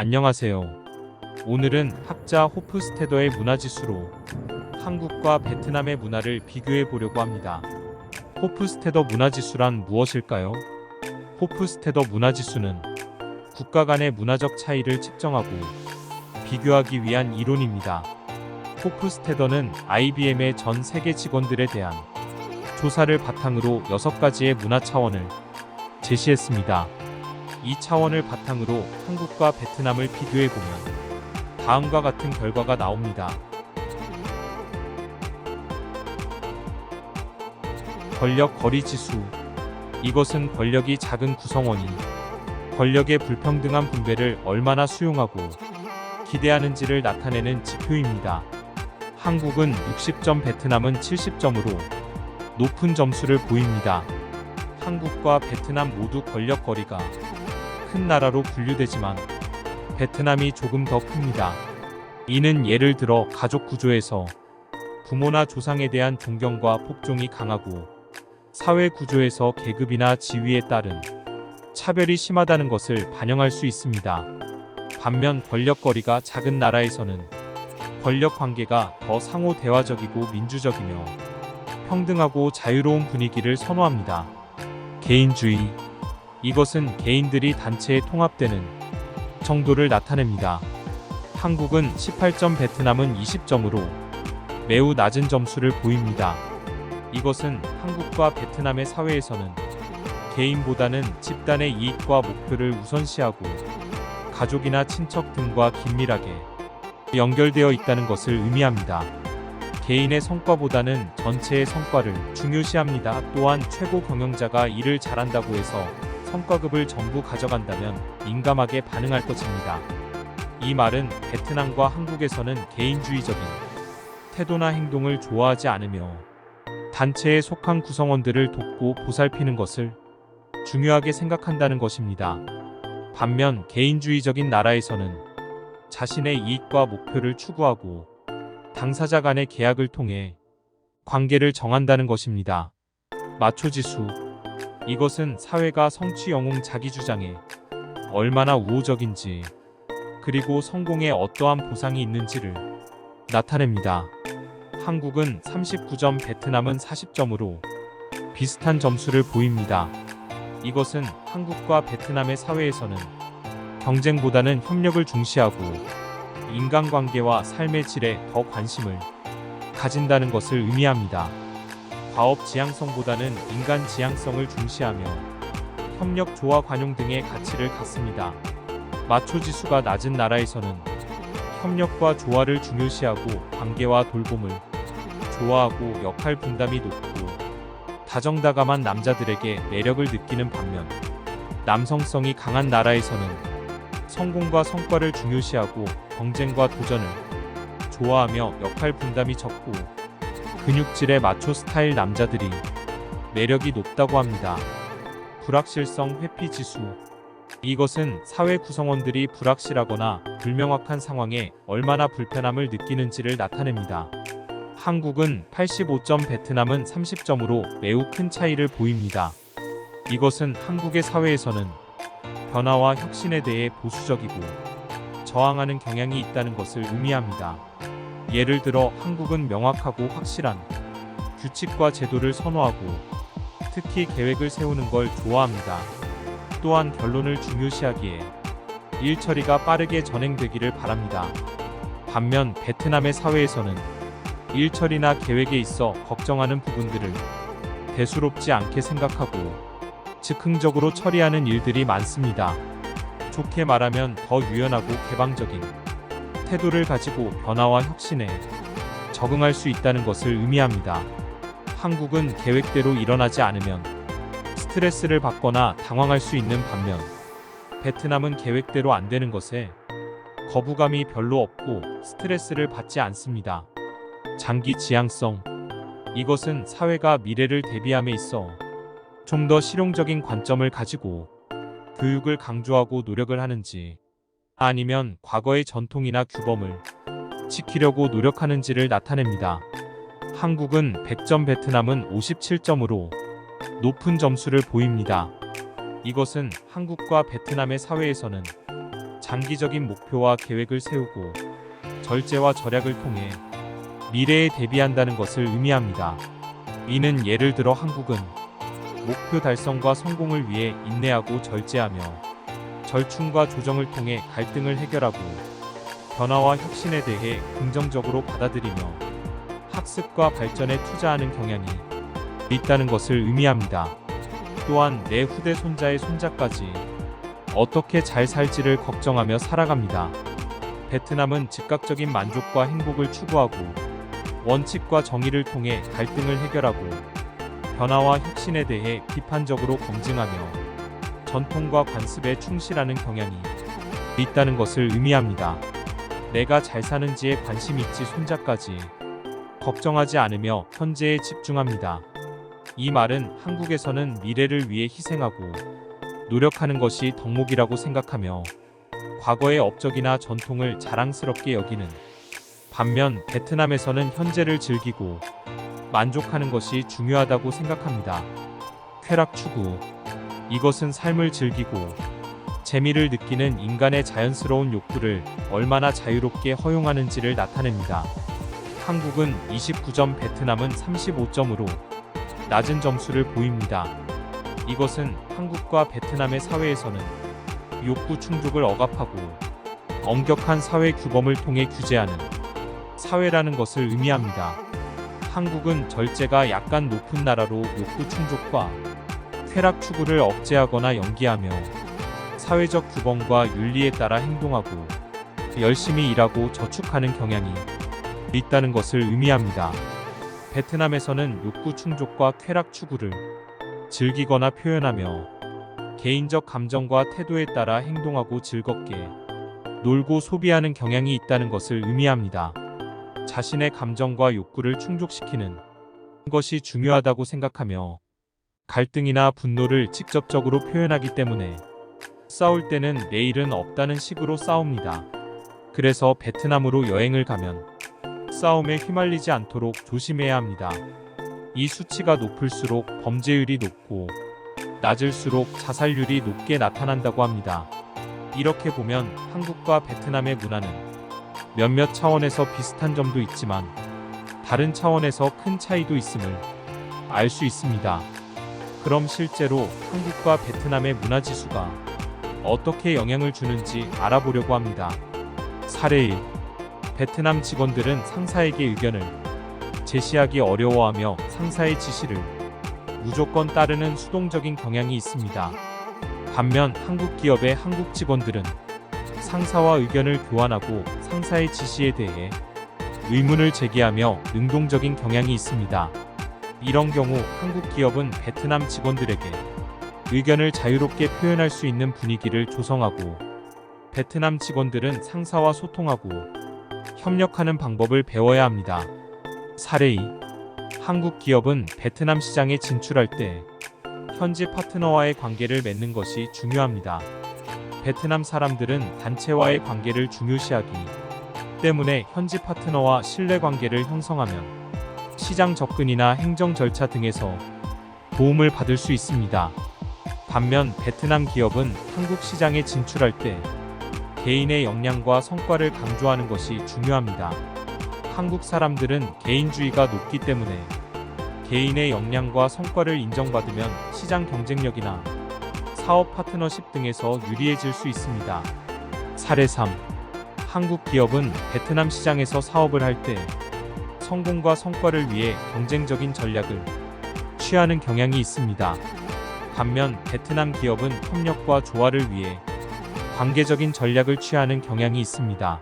안녕하세요. 오늘은 학자 호프스테더의 문화지수로 한국과 베트남의 문화를 비교해 보려고 합니다. 호프스테더 문화지수란 무엇일까요? 호프스테더 문화지수는 국가 간의 문화적 차이를 측정하고 비교하기 위한 이론입니다. 호프스테더는 IBM의 전 세계 직원들에 대한 조사를 바탕으로 6가지의 문화 차원을 제시했습니다. 이 차원을 바탕으로 한국과 베트남을 비교해 보면 다음과 같은 결과가 나옵니다. 권력 거리 지수. 이것은 권력이 작은 구성원이 권력의 불평등한 분배를 얼마나 수용하고 기대하는지를 나타내는 지표입니다. 한국은 60점, 베트남은 70점으로 높은 점수를 보입니다. 한국과 베트남 모두 권력 거리가 큰 나라로 분류되지만 베트남이 조금 더 큽니다. 이는 예를 들어 가족 구조에서 부모나 조상에 대한 존경과 복종이 강하고 사회 구조에서 계급이나 지위에 따른 차별이 심하다는 것을 반영할 수 있습니다. 반면 권력거리가 작은 나라에서는 권력 관계가 더 상호 대화적이고 민주적이며 평등하고 자유로운 분위기를 선호합니다. 개인주의. 이것은 개인들이 단체에 통합되는 정도를 나타냅니다. 한국은 18점, 베트남은 20점으로 매우 낮은 점수를 보입니다. 이것은 한국과 베트남의 사회에서는 개인보다는 집단의 이익과 목표를 우선시하고 가족이나 친척 등과 긴밀하게 연결되어 있다는 것을 의미합니다. 개인의 성과보다는 전체의 성과를 중요시합니다. 또한 최고 경영자가 일을 잘한다고 해서 성과급을 전부 가져간다면 민감하게 반응할 것입니다. 이 말은 베트남과 한국에서는 개인주의적인 태도나 행동을 좋아하지 않으며 단체에 속한 구성원들을 돕고 보살피는 것을 중요하게 생각한다는 것입니다. 반면 개인주의적인 나라에서는 자신의 이익과 목표를 추구하고 당사자 간의 계약을 통해 관계를 정한다는 것입니다. 마초지수. 이것은 사회가 성취 영웅 자기 주장에 얼마나 우호적인지 그리고 성공에 어떠한 보상이 있는지를 나타냅니다. 한국은 39점, 베트남은 40점으로 비슷한 점수를 보입니다. 이것은 한국과 베트남의 사회에서는 경쟁보다는 협력을 중시하고 인간관계와 삶의 질에 더 관심을 가진다는 것을 의미합니다. 과업 지향성보다는 인간 지향성을 중시하며 협력, 조화, 관용 등의 가치를 갖습니다. 마초 지수가 낮은 나라에서는 협력과 조화를 중요시하고 관계와 돌봄을 좋아하고 역할 분담이 높고 다정다감한 남자들에게 매력을 느끼는 반면 남성성이 강한 나라에서는 성공과 성과를 중요시하고 경쟁과 도전을 좋아하며 역할 분담이 적고 근육질의 마초 스타일 남자들이 매력이 높다고 합니다. 불확실성 회피 지수 이것은 사회 구성원들이 불확실하거나 불명확한 상황에 얼마나 불편함을 느끼는지를 나타냅니다. 한국은 85점, 베트남은 30점으로 매우 큰 차이를 보입니다. 이것은 한국의 사회에서는 변화와 혁신에 대해 보수적이고 저항하는 경향이 있다는 것을 의미합니다. 예를 들어 한국은 명확하고 확실한 규칙과 제도를 선호하고 특히 계획을 세우는 걸 좋아합니다. 또한 결론을 중요시하기에 일 처리가 빠르게 전행되기를 바랍니다. 반면 베트남의 사회에서는 일 처리나 계획에 있어 걱정하는 부분들을 대수롭지 않게 생각하고 즉흥적으로 처리하는 일들이 많습니다. 좋게 말하면 더 유연하고 개방적인 태도를 가지고 변화와 혁신에 적응할 수 있다는 것을 의미합니다. 한국은 계획대로 일어나지 않으면 스트레스를 받거나 당황할 수 있는 반면 베트남은 계획대로 안 되는 것에 거부감이 별로 없고 스트레스를 받지 않습니다. 장기 지향성. 이것은 사회가 미래를 대비함에 있어 좀 더 실용적인 관점을 가지고 교육을 강조하고 노력을 하는지 아니면 과거의 전통이나 규범을 지키려고 노력하는지를 나타냅니다. 한국은 100점, 베트남은 57점으로 높은 점수를 보입니다. 이것은 한국과 베트남의 사회에서는 장기적인 목표와 계획을 세우고 절제와 절약을 통해 미래에 대비한다는 것을 의미합니다. 이는 예를 들어 한국은 목표 달성과 성공을 위해 인내하고 절제하며 절충과 조정을 통해 갈등을 해결하고 변화와 혁신에 대해 긍정적으로 받아들이며 학습과 발전에 투자하는 경향이 있다는 것을 의미합니다. 또한 내 후대 손자의 손자까지 어떻게 잘 살지를 걱정하며 살아갑니다. 베트남은 즉각적인 만족과 행복을 추구하고 원칙과 정의를 통해 갈등을 해결하고 변화와 혁신에 대해 비판적으로 검증하며 전통과 관습에 충실하는 경향이 있다는 것을 의미합니다. 내가 잘 사는지에 관심 있지 손자까지 걱정하지 않으며 현재에 집중합니다. 이 말은 한국에서는 미래를 위해 희생하고 노력하는 것이 덕목이라고 생각하며 과거의 업적이나 전통을 자랑스럽게 여기는 반면 베트남에서는 현재를 즐기고 만족하는 것이 중요하다고 생각합니다. 쾌락 추구. 이것은 삶을 즐기고 재미를 느끼는 인간의 자연스러운 욕구를 얼마나 자유롭게 허용하는지를 나타냅니다. 한국은 29점, 베트남은 35점으로 낮은 점수를 보입니다. 이것은 한국과 베트남의 사회에서는 욕구 충족을 억압하고 엄격한 사회 규범을 통해 규제하는 사회라는 것을 의미합니다. 한국은 절제가 약간 높은 나라로 욕구 충족과 쾌락 추구를 억제하거나 연기하며 사회적 규범과 윤리에 따라 행동하고 열심히 일하고 저축하는 경향이 있다는 것을 의미합니다. 베트남에서는 욕구 충족과 쾌락 추구를 즐기거나 표현하며 개인적 감정과 태도에 따라 행동하고 즐겁게 놀고 소비하는 경향이 있다는 것을 의미합니다. 자신의 감정과 욕구를 충족시키는 것이 중요하다고 생각하며 갈등이나 분노를 직접적으로 표현하기 때문에 싸울 때는 내일은 없다는 식으로 싸웁니다. 그래서 베트남으로 여행을 가면 싸움에 휘말리지 않도록 조심해야 합니다. 이 수치가 높을수록 범죄율이 높고 낮을수록 자살률이 높게 나타난다고 합니다. 이렇게 보면 한국과 베트남의 문화는 몇몇 차원에서 비슷한 점도 있지만 다른 차원에서 큰 차이도 있음을 알 수 있습니다. 그럼 실제로 한국과 베트남의 문화 지수가 어떻게 영향을 주는지 알아보려고 합니다. 사례 1. 베트남 직원들은 상사에게 의견을 제시하기 어려워하며 상사의 지시를 무조건 따르는 수동적인 경향이 있습니다. 반면 한국 기업의 한국 직원들은 상사와 의견을 교환하고 상사의 지시에 대해 의문을 제기하며 능동적인 경향이 있습니다. 이런 경우 한국 기업은 베트남 직원들에게 의견을 자유롭게 표현할 수 있는 분위기를 조성하고 베트남 직원들은 상사와 소통하고 협력하는 방법을 배워야 합니다. 사례 2. 한국 기업은 베트남 시장에 진출할 때 현지 파트너와의 관계를 맺는 것이 중요합니다. 베트남 사람들은 단체와의 관계를 중요시하기 때문에 현지 파트너와 신뢰 관계를 형성하면 시장 접근이나 행정 절차 등에서 도움을 받을 수 있습니다. 반면 베트남 기업은 한국 시장에 진출할 때 개인의 역량과 성과를 강조하는 것이 중요합니다. 한국 사람들은 개인주의가 높기 때문에 개인의 역량과 성과를 인정받으면 시장 경쟁력이나 사업 파트너십 등에서 유리해질 수 있습니다. 사례 3. 한국 기업은 베트남 시장에서 사업을 할때 성공과 성과를 위해 경쟁적인 전략을 취하는 경향이 있습니다. 반면 베트남 기업은 협력과 조화를 위해 관계적인 전략을 취하는 경향이 있습니다.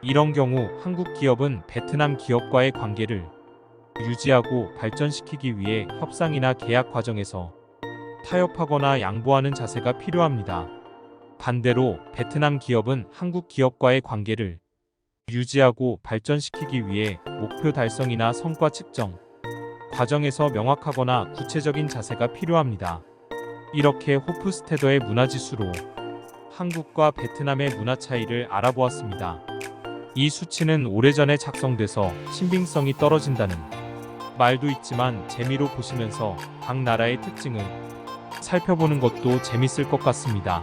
이런 경우 한국 기업은 베트남 기업과의 관계를 유지하고 발전시키기 위해 협상이나 계약 과정에서 타협하거나 양보하는 자세가 필요합니다. 반대로 베트남 기업은 한국 기업과의 관계를 유지하고 발전시키기 위해 목표 달성이나 성과 측정 과정에서 명확하거나 구체적인 자세가 필요합니다. 이렇게 호프스테더의 문화지수로 한국과 베트남의 문화 차이를 알아보았습니다. 이 수치는 오래전에 작성돼서 신빙성이 떨어진다는 말도 있지만 재미로 보시면서 각 나라의 특징을 살펴보는 것도 재밌을 것 같습니다.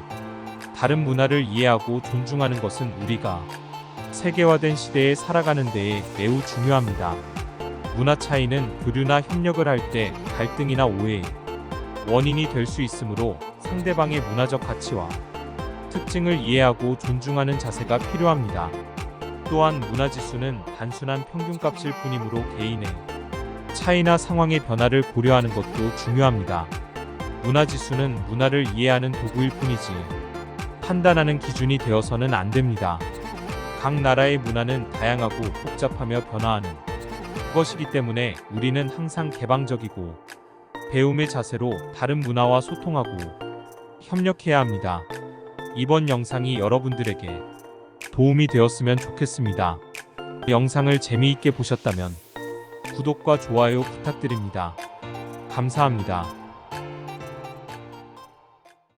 다른 문화를 이해하고 존중하는 것은 우리가 세계화된 시대에 살아가는 데에 매우 중요합니다. 문화 차이는 교류나 협력을 할 때 갈등이나 오해의 원인이 될 수 있으므로 상대방의 문화적 가치와 특징을 이해하고 존중하는 자세가 필요합니다. 또한 문화 지수는 단순한 평균값일 뿐이므로 개인의 차이나 상황의 변화를 고려하는 것도 중요합니다. 문화 지수는 문화를 이해하는 도구일 뿐이지 판단하는 기준이 되어서는 안 됩니다. 각 나라의 문화는 다양하고 복잡하며 변화하는 것이기 때문에 우리는 항상 개방적이고 배움의 자세로 다른 문화와 소통하고 협력해야 합니다. 이번 영상이 여러분들에게 도움이 되었으면 좋겠습니다. 영상을 재미있게 보셨다면 구독과 좋아요 부탁드립니다. 감사합니다.